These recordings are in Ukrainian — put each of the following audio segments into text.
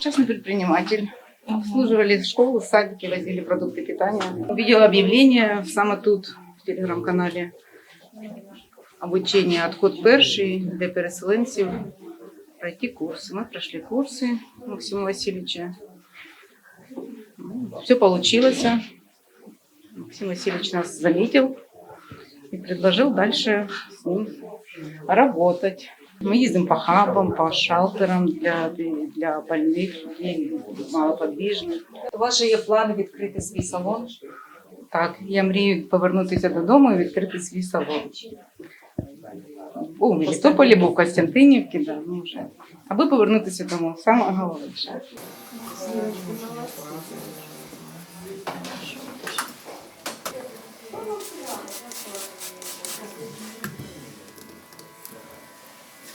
Частный предприниматель. Обслуживали школу, садики, возили продукты питания. Увидела объявление саме тут, в телеграм-канале. Обучение «Отход перший» для переселенців. Пройти курсы. Мы прошли курсы Максима Васильевича. Все получилось. Максим Васильевич нас заметил и предложил дальше с ним работать. Мы ездим по хабам, по шалтерам для, для больных людей, малоподвижних. У вас же є плани відкрити свій салон. Так, я мрію повернутися додому і відкрити свій салон. У Мелітополі, був в Костянтинівці, да, ну вже. Аби повернутися додому, саме головніше.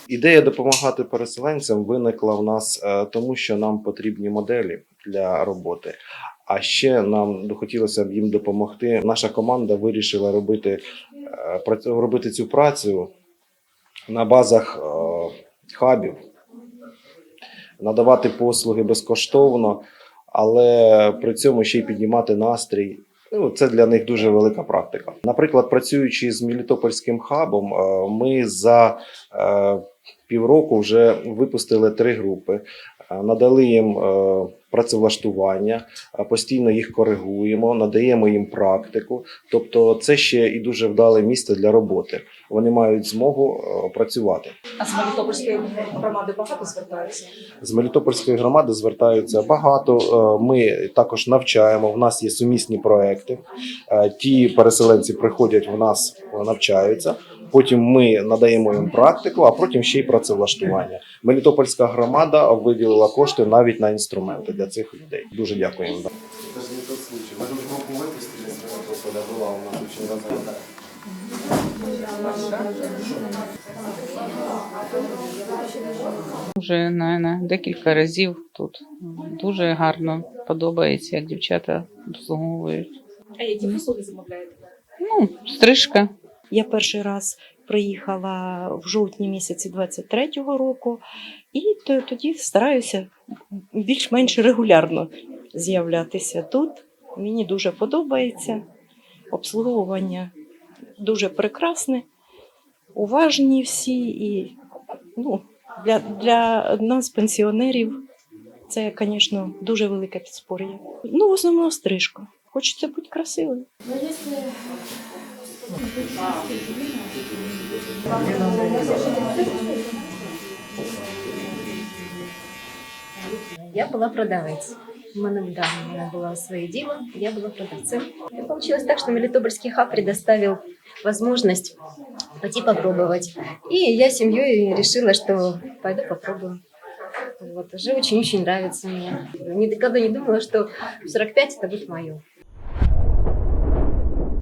Ідея допомагати переселенцям виникла в нас е, тому, що нам потрібні моделі для роботи. А ще нам хотілося б їм допомогти. Наша команда вирішила робити, е, робити цю працю на базах е, хабів, надавати послуги безкоштовно, але при цьому ще й піднімати настрій. Ну, це для них дуже велика практика. Наприклад, працюючи з Мелітопольським хабом, ми за півроку вже випустили три групи, е, надали їм е, працевлаштування, е, постійно їх коригуємо, надаємо їм практику. Тобто, це ще і дуже вдале місце для роботи. Вони мають змогу працювати. А з Мелітопольської громади багато звертаються. З Мелітопольської громади звертаються багато. Ми також навчаємо. В нас є сумісні проекти. Ті переселенці приходять в нас, навчаються. Потім ми надаємо їм практику, а потім ще й працевлаштування. Мелітопольська громада виділила кошти навіть на інструменти для цих людей. Дуже дякуємо. Це ж не той случай. Ми ж групу випустили з Мелітополя, була у нас дуже. Вже наверное, декілька разів тут. Дуже гарно подобається, як дівчата обслуговують. А які послуги замовляєте? Ну, стрижка. Я перший раз приїхала в жовтні місяці 23-го року, і тоді стараюся більш-менш регулярно з'являтися тут. Мені дуже подобається. Обслуговування дуже прекрасне, уважні всі. І ну, для, для нас, пенсіонерів, це, звісно, дуже велике підспор'я. Ну, в основному стрижка. Хочеться бути красивою. Я была продавец. У мене, да, у мене было свое дело, я была продавцем. И получилось так, что Мелитопольский хаб предоставил возможность пойти попробовать. И я семьей решила, что пойду попробую. Вот, уже очень-очень нравится мне. Никогда не думала, что в 45 это будет мое.